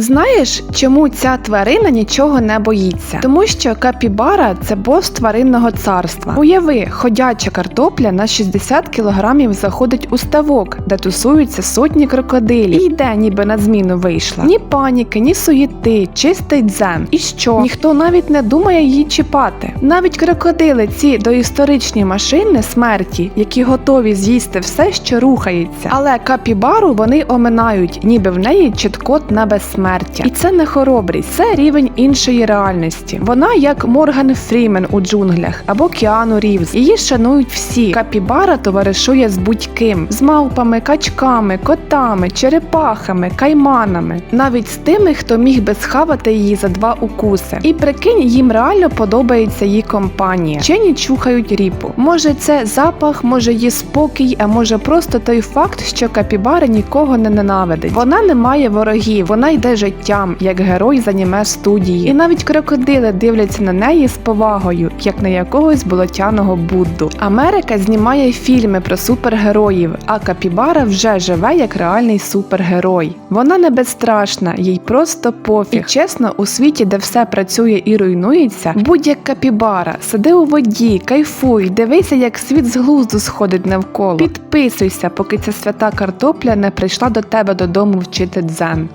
Знаєш, чому ця тварина нічого не боїться? Тому що капібара це бос тваринного царства. Уяви, ходяча картопля на 60 кілограмів заходить у ставок, де тусуються сотні крокодилів. І йде, ніби на зміну вийшла. Ні паніки, ні суєти, чистий дзен. І що? Ніхто навіть не думає її чіпати. Навіть крокодили, ці доісторичні машини смерті, які готові з'їсти все, що рухається. Але капібару вони оминають, ніби в неї чіткот на безсмертя. І це не хоробрість, це рівень іншої реальності. Вона як Морган Фрімен у джунглях або Кіану Рівз. Її шанують всі. Капібара товаришує з будь-ким, з мавпами, качками, котами, черепахами, кайманами, навіть з тими, хто міг би схавати її за два укуси. І прикинь, їм реально подобається її компанія. Вчені чухають ріпу. Може, це запах, може її спокій, а може просто той факт, що капібара нікого не ненавидить. Вона не має ворогів, вона йде життям, як герой з аніме студії. І навіть крокодили дивляться на неї з повагою, як на якогось болотяного Будду. Америка знімає фільми про супергероїв, а капібара вже живе як реальний супергерой. Вона не безстрашна, їй просто пофіг. І чесно, у світі, де все працює і руйнується, будь як капібара, сиди у воді, кайфуй, дивися, як світ з глузду сходить навколо. Підписуйся, поки ця свята картопля не прийшла до тебе додому вчити дзен.